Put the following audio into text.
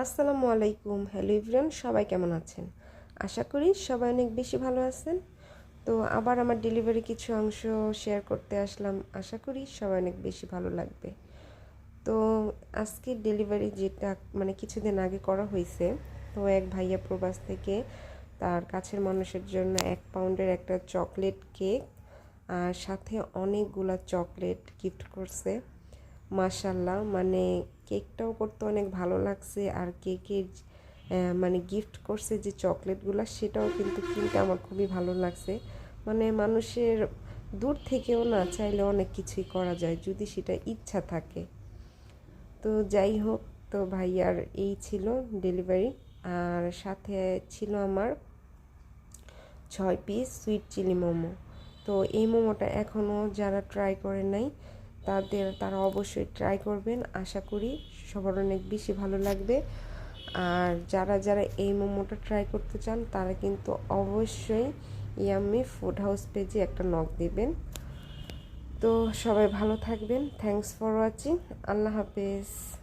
আসসালামু আলাইকুম, hello everyone সবাই কেমন আছেন? আশা করি সবাই অনেক বেশি ভালো আছেন। তো আবার আমার ডেলিভারি কিছু অংশ শেয়ার করতে আসলাম। আশা করি সবাই অনেক বেশি ভালো লাগবে। তো আজকে ডেলিভারি যেটা মানে কিছুদিন আগে করা হয়েছে, তো এক ভাইয়া প্রবাস থেকে তার কাছের মানুষের জন্য এক পাউন্ডের একটা চকলেট কেক আর সাথে অনেকগুলা চকলেট গিফট করছে। মাশাল্লাহ মানে কেকটাও করতে অনেক ভালো লাগছে আর কেকের মানে গিফট করছে যে চকলেটগুলো, সেটাও কিন্তু কিনতে আমার খুবই ভালো লাগছে। মানে মানুষের দূর থেকেও না চাইলে অনেক কিছুই করা যায় যদি সেটা ইচ্ছা থাকে। তো যাই হোক, তো ভাইয়ার এই ছিল ডেলিভারি আর সাথে ছিল আমার ছয় পিস সুইট চিলি মোমো। তো এই মোমোটা এখনও যারা ট্রাই করে নাই তাদের, তারা অবশ্যই ট্রাই করবেন। আশা করি সবার অনেক বেশি ভালো লাগবে। আর যারা যারা এই মোমোটা ট্রাই করতে চান, তারা কিন্তু অবশ্যই ইয়ামি ফুড হাউস পেজে একটা নক দেবেন। তো সবাই ভালো থাকবেন। থ্যাংকস ফর ওয়াচিং আল্লাহ হাফেজ।